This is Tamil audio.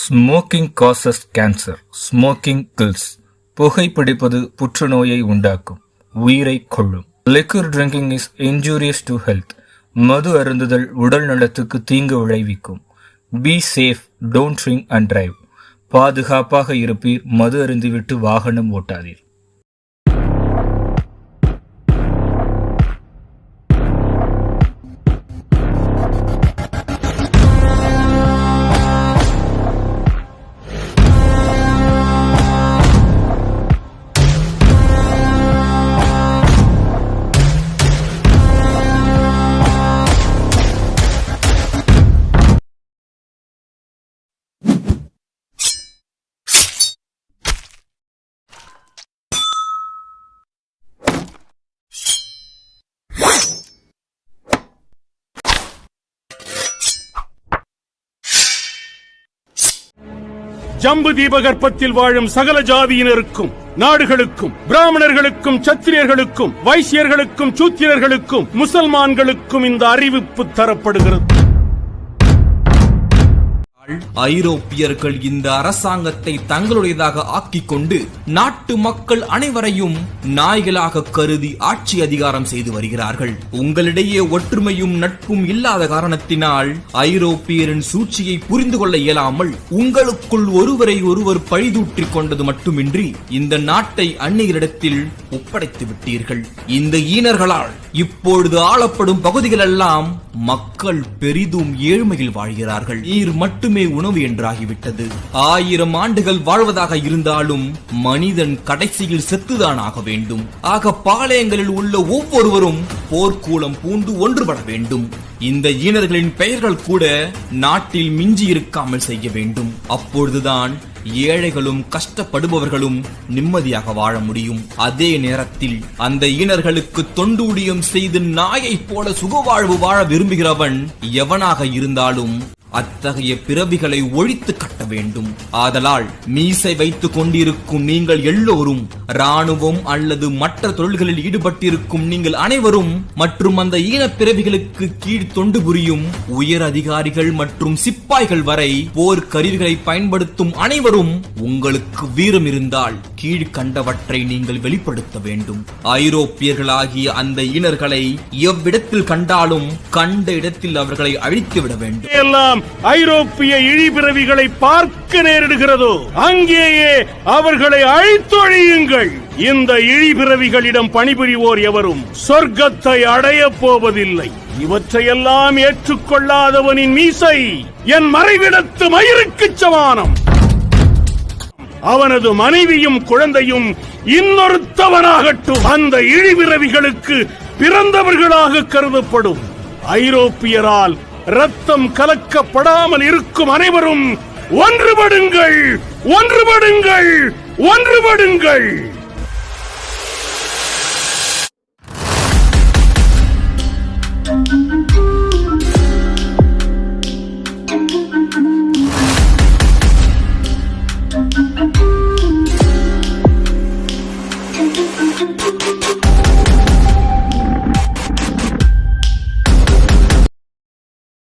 Smoking causes cancer smoking kills புகைப்பிடிப்பது புற்றுநோயை உண்டாக்கும். உயிரை கொள்ளும் liquor drinking is injurious to health மது அருந்துதல் உடல் நலத்துக்கு தீங்கு விளைவிக்கும். Be safe don't drink and drive பாதுகாப்பாக இருப்பீர். மது அருந்திவிட்டு வாகனம் ஓட்டாதீர். ஜம்பு தீபகற்பத்தில் வாழும் சகல ஜாதியினருக்கும் நாடுகளுக்கும் பிராமணர்களுக்கும் சத்திரியர்களுக்கும் வைசியர்களுக்கும் சூத்திரர்களுக்கும் முசல்மான்களுக்கும் இந்த அறிவிப்பு தரப்படுகிறது. ஐரோப்பியர்கள் இந்த அரசாங்கத்தை தங்களுடையதாக ஆக்கிக் கொண்டு நாட்டு மக்கள் அனைவரையும் நாய்களாக கருதி ஆட்சி அதிகாரம் செய்து வருகிறார்கள். உங்களிடையே ஒற்றுமையும் நட்பும் இல்லாத காரணத்தினால் ஐரோப்பியரின் சூழ்ச்சியை புரிந்து கொள்ள இயலாமல் உங்களுக்குள் ஒருவரை ஒருவர் பழிதூற்றிக் கொண்டது மட்டுமின்றி இந்த நாட்டை அந்நியரிடத்தில் ஒப்படைத்து விட்டீர்கள். இந்த ஈனர்களால் இப்பொழுது ஆளப்படும் பகுதிகளெல்லாம் மக்கள் பெரிதும் ஏழ்மையில் வாழ்கிறார்கள். நீர் மட்டுமே உணவு என்றாகிவிட்டது. ஆயிரம் ஆண்டுகள் வாழ்வதாக இருந்தாலும் மனிதன் கடைசியில் செத்துதான் ஆக வேண்டும். ஆக பாளையங்களில் உள்ள ஒவ்வொருவரும் போர்க்கூலம் பூண்டு ஒன்றுபட வேண்டும். இந்த ஈனர்களின் பெயர்கள் கூட நாட்டில் மிஞ்சி இருக்காமல் செய்ய வேண்டும். அப்பொழுதுதான் ஏழைகளும் கஷ்டப்படுபவர்களும் நிம்மதியாக வாழ முடியும். அதே நேரத்தில் அந்த ஈனர்களுக்கு தொண்டூடியம் செய்து நாயைப் போல சுகவாழ்வு வாழ விரும்புகிறவன் எவனாக இருந்தாலும் அத்தகைய பிறவிகளை ஒழித்து கட்ட வேண்டும். ஆதலால் மீசை வைத்துக் கொண்டிருக்கும் நீங்கள் எல்லோரும் ராணுவம் அல்லது மற்ற தொழில்களில் ஈடுபட்டிருக்கும் நீங்கள் அனைவரும் மற்றும் அந்த ஈனப் பிறவிகளுக்கு கீழ் தொண்டு புரியும் உயர் அதிகாரிகள் மற்றும் சிப்பாய்கள் வரை போர் கருவிகளை பயன்படுத்தும் அனைவரும் உங்களுக்கு வீரம் இருந்தால் கீழ்கண்டவற்றை நீங்கள் வெளிப்படுத்த வேண்டும். ஐரோப்பியர்களாகிய அந்த ஈனர்களை எவ்விடத்தில் கண்டாலும் கண்ட இடத்தில் அவர்களை அழித்து விட வேண்டும். எல்லாம் ஐரோப்பிய இழிபிறவிகளை பார்க்க நேரிடுகிறதோ அங்கேயே அவர்களை அழித்தொழியுங்கள். இந்த இழிபிறவிகளிடம் பணிபுரிவோர் எவரும் சொர்க்கத்தை அடையப் போவதில்லை. இவற்றையெல்லாம் ஏற்றுக்கொள்ளாதவனின் மீசை என் மறைவிடத்து மயிருக்குச் சமானம். அவனது மனைவியும் குழந்தையும் இன்னொருத்தவனாகட்டும் அந்த இழிபிறவிகளுக்கு பிறந்தவர்களாக கருதப்படும். ஐரோப்பியரால் ரத்தம் கலக்கப்படாமல் இருக்கும் அனைவரும் ஒன்றுபடுங்கள் ஒன்றுபடுங்கள் ஒன்றுபடுங்கள் Thank you.